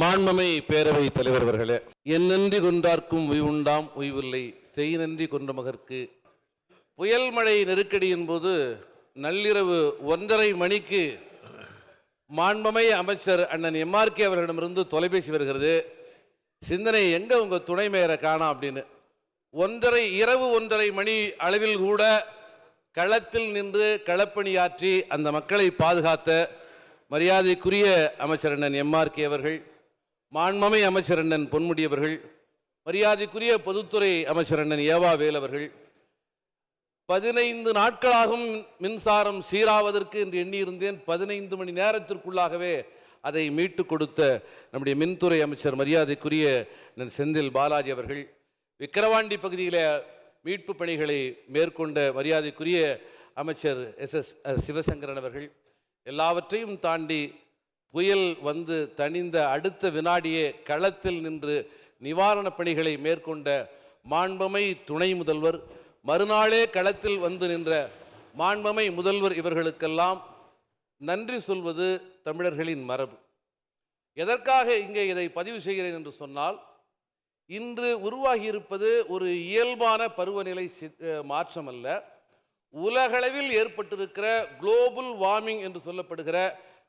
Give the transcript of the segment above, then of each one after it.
மாண்பமை பேரவை தலைவர் அவர்களே என் நன்றி கொன்றார்க்கும் உய்வுண்டாம் உய்வில்லை செய் நன்றி கொன்ற மகற்கு. புயல் மழை நெருக்கடியின் போது நள்ளிரவு ஒன்றரை மணிக்கு மாண்பமை அமைச்சர் அண்ணன் எம்ஆர்கே அவர்களிடமிருந்து தொலைபேசி வருகிறது. சிந்தனை எங்கே உங்கள் துணை மேயரை காணாம் அப்படின்னு. ஒன்றரை இரவு ஒன்றரை மணி அளவில் கூட களத்தில் நின்று களப்பணியாற்றி அந்த மக்களை பாதுகாத்த மரியாதைக்குரிய அமைச்சர் அண்ணன் எம்ஆர்கே அவர்கள் மாண்பமை அமைச்சர் அண்ணன் பொன்முடி அவர்கள் மரியாதைக்குரிய பொதுத்துறை அமைச்சர் அண்ணன் ஏவா வேல் அவர்கள் பதினைந்து நாட்களாகும் மின்சாரம் சீராவதற்கு என்று எண்ணியிருந்தேன். பதினைந்து மணி நேரத்திற்குள்ளாகவே அதை மீட்டு கொடுத்த நம்முடைய மின்துறை அமைச்சர் மரியாதைக்குரிய நன் செந்தில் பாலாஜி அவர்கள் விக்கிரவாண்டி பகுதியில் மீட்பு பணிகளை மேற்கொண்ட மரியாதைக்குரிய அமைச்சர் எஸ் எஸ் சிவசங்கரன் அவர்கள் எல்லாவற்றையும் தாண்டி புயல் வந்து தணிந்த அடுத்த வினாடியே களத்தில் நின்று நிவாரணப் பணிகளை மேற்கொண்ட மாண்பமை துணை முதல்வர் மறுநாளே களத்தில் வந்து நின்ற மாண்பமை முதல்வர் இவர்களுக்கெல்லாம் நன்றி சொல்வது தமிழர்களின் மரபு. எதற்காக இங்கே இதை பதிவு செய்கிறேன் என்று சொன்னால் இன்று உருவாகியிருப்பது ஒரு இயல்பான பருவநிலை சி- மாற்றம் அல்ல உலகளவில் ஏற்பட்டிருக்கிற குளோபல் வார்மிங் என்று சொல்லப்படுகிற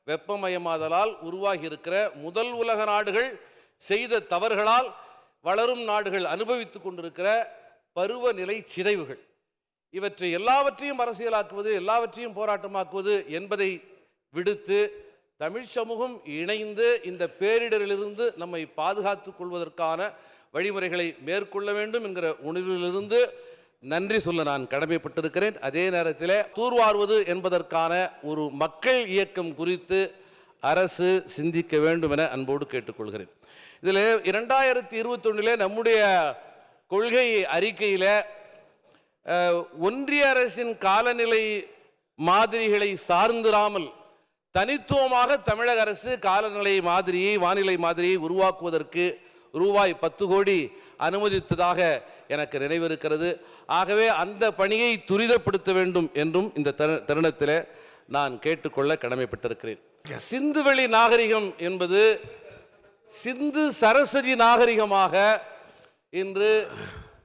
வெப்பமயமாதலால் உருவாகி இருக்கிற முதல் உலக நாடுகள் செய்த தவறுகளால் வளரும் நாடுகள் அனுபவித்து கொண்டிருக்கிற பருவநிலை சிதைவுகள். இவற்றை எல்லாவற்றையும் அரசியலாக்குவது எல்லாவற்றையும் போராட்டமாக்குவது என்பதை விடுத்து தமிழ் சமூகம் இணைந்து இந்த பேரிடரிலிருந்து நம்மை பாதுகாத்துக் கொள்வதற்கான வழிமுறைகளை மேற்கொள்ள வேண்டும் என்கிற உணர்விலிருந்து நன்றி சொல்ல நான் கடமைப்பட்டிருக்கிறேன். அதே நேரத்தில் தூர்வாருவது என்பதற்கான ஒரு மக்கள் இயக்கம் குறித்து அரசு சிந்திக்க வேண்டும் என அன்போடு கேட்டுக்கொள்கிறேன். இதில் இரண்டாயிரத்தி இருபத்தொன்னிலே நம்முடைய கொள்கை அறிக்கையில் ஒன்றிய அரசின் காலநிலை மாதிரிகளை சார்ந்திராமல் தனித்துவமாக தமிழக அரசு காலநிலை மாதிரியை வானிலை மாதிரியை உருவாக்குவதற்கு ரூபாய் பத்து கோடி அனுமதித்ததாக எனக்கு நினைவிருக்கிறது. ஆகவே அந்த பணியை துரிதப்படுத்த வேண்டும் என்றும் இந்த தரு- தருணத்தில் நான் கேட்டுக்கொள்ள கடமைப்பட்டிருக்கிறேன். சிந்துவெளி நாகரிகம் என்பது சிந்து சரஸ்வதி நாகரிகமாக இன்று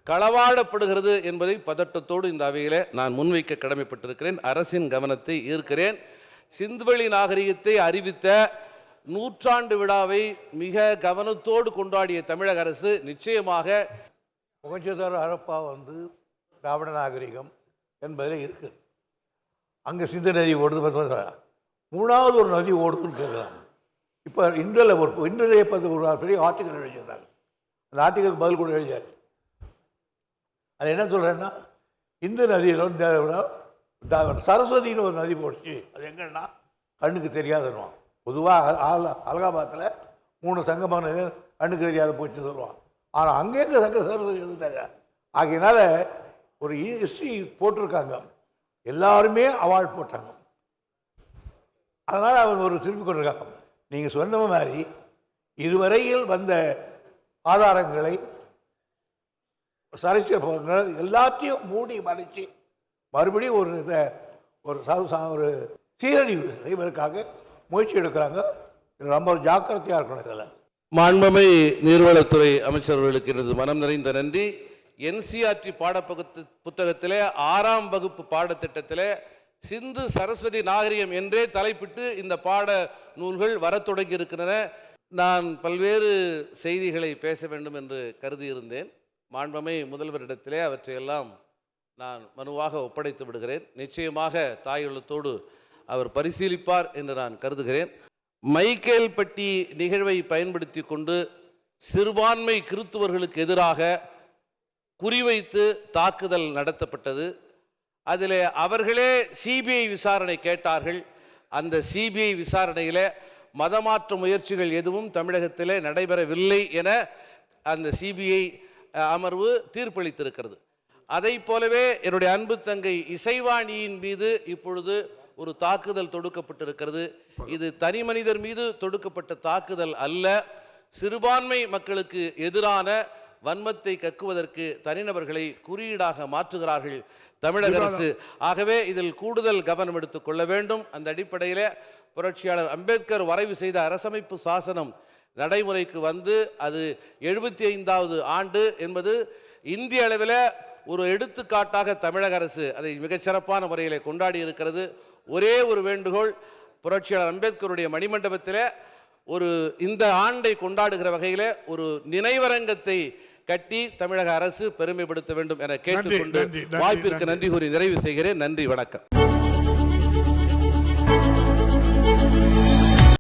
களவாடப்படுகிறது என்பதை பதட்டத்தோடு இந்த அவையிலே நான் முன்வைக்க கடமைப்பட்டிருக்கிறேன். அரசின் கவனத்தை ஈர்க்கிறேன். சிந்துவெளி நாகரிகத்தை அறிவித்த நூற்றாண்டு விழாவை மிக கவனத்தோடு கொண்டாடிய தமிழக அரசு நிச்சயமாக முகஞ்சதார் ஹரப்பா வந்து திராவிட நாகரிகம் என்பதில் இருக்குது அங்கே சிந்து நதி ஓடுது பார்த்தா மூணாவது ஒரு நதி ஓடுதுன்னு கேட்குறாங்க இப்போ இன்றில் ஒரு இன்றைய பத்து ஒரு பெரிய ஆர்டிக்கல் எழுதியிருந்தாங்க. அந்த ஆர்டிக்கலுக்கு பதில் கூட எழுதியாச்சு. அது என்ன சொல்கிறேன்னா இந்து நதியில் சரஸ்வதினு த- சரஸ்வதின்னு ஒரு நதி போடுச்சு. அது எங்கன்னா கண்ணுக்கு தெரியாதுன்னு பொதுவாக அலகாபாத்தில் மூணு சங்கமான கண்ணுக்கு தெரியாத போச்சுன்னு சொல்லுவான் ஆனால் அங்கேருந்து சங்க சரஸ்வதி எதுவும் ஆகையினால ஒரு ஹிஸ்ட்ரி போட்டிருக்காங்க. எல்லாருமே அவார்ட் போட்டாங்க. அதனால் அவங்க ஒரு திருப்பி கொண்டிருக்காங்க. நீங்கள் சொன்ன மாதிரி இதுவரையில் வந்த ஆதாரங்களை சரிச்சு எல்லாத்தையும் மூடி மறைச்சு மறுபடியும் ஒரு இதை ஒரு சா- சா- ஒரு சீரழிவு செய்வதற்காக முயற்சி எடுக்கிறாங்க. ரொம்ப ஜாக்கிரதையாக இருக்கணும் இதில். மாண்பமை நீர்வளத்துறை அமைச்சர்களுக்கு எனது மனம் நிறைந்த நன்றி. என்சிஆர்டி பாடப்பகுத்து புத்தகத்திலே ஆறாம் வகுப்பு பாடத்திட்டத்திலே சிந்து சரஸ்வதி நாகரிகம் என்றே தலைப்பிட்டு இந்த பாட நூல்கள் வரத் தொடங்கி இருக்கின்றன. நான் பல்வேறு செய்திகளை பேச வேண்டும் என்று கருதியிருந்தேன். மாண்பமை முதல்வரிடத்திலே அவற்றையெல்லாம் நான் மனுவாக ஒப்படைத்து விடுகிறேன். நிச்சயமாக தாயுள்ளத்தோடு அவர் பரிசீலிப்பார் என்று நான் கருதுகிறேன். மைக்கேல்பட்டி நிகழ்வை பயன்படுத்தி கொண்டு சிறுபான்மை கிறித்துவர்களுக்கு எதிராக குறிவைத்து தாக்குதல் நடத்தப்பட்டது. அதில் அவர்களே சிபிஐ விசாரணை கேட்டார்கள். அந்த சிபிஐ விசாரணையில் மதமாற்ற முயற்சிகள் எதுவும் தமிழகத்தில் நடைபெறவில்லை என அந்த சிபிஐ அமர்வு தீர்ப்பளித்திருக்கிறது. அதைப் போலவே என்னுடைய அன்பு தங்கை இசைவாணியின் மீது இப்பொழுது ஒரு தாக்குதல் தொடுக்கப்பட்டிருக்கிறது. இது தனி மனிதர் மீது தொடுக்கப்பட்ட தாக்குதல் அல்ல. சிறுபான்மை மக்களுக்கு எதிரான வன்மத்தை கக்குவதற்கு தனிநபர்களை குறியீடாக மாற்றுகிறார்கள் தமிழக அரசு. ஆகவே இதில் கூடுதல் கவனம் எடுத்துக் கொள்ள வேண்டும். அந்த அடிப்படையில் புரட்சியாளர் அம்பேத்கர் வரைவு செய்த அரசமைப்பு சாசனம் நடைமுறைக்கு வந்து அது எழுபத்தி ஐந்தாவது ஆண்டு என்பது இந்திய அளவில் ஒரு எடுத்துக்காட்டாக தமிழக அரசு அதை மிகச்சிறப்பான முறையில் கொண்டாடி இருக்கிறது. ஒரே ஒரு வேண்டுகோள் புரட்சியாளர் அம்பேத்கருடைய மணிமண்டபத்தில் ஒரு இந்த ஆண்டை கொண்டாடுகிற வகையில் ஒரு நினைவரங்கத்தை கட்டி தமிழக அரசு பெருமைப்படுத்த வேண்டும் என கேட்டுக்கொண்டு வாய்ப்பிற்கு. நன்றி கூறி நிறைவு செய்கிறேன். நன்றி வணக்கம்.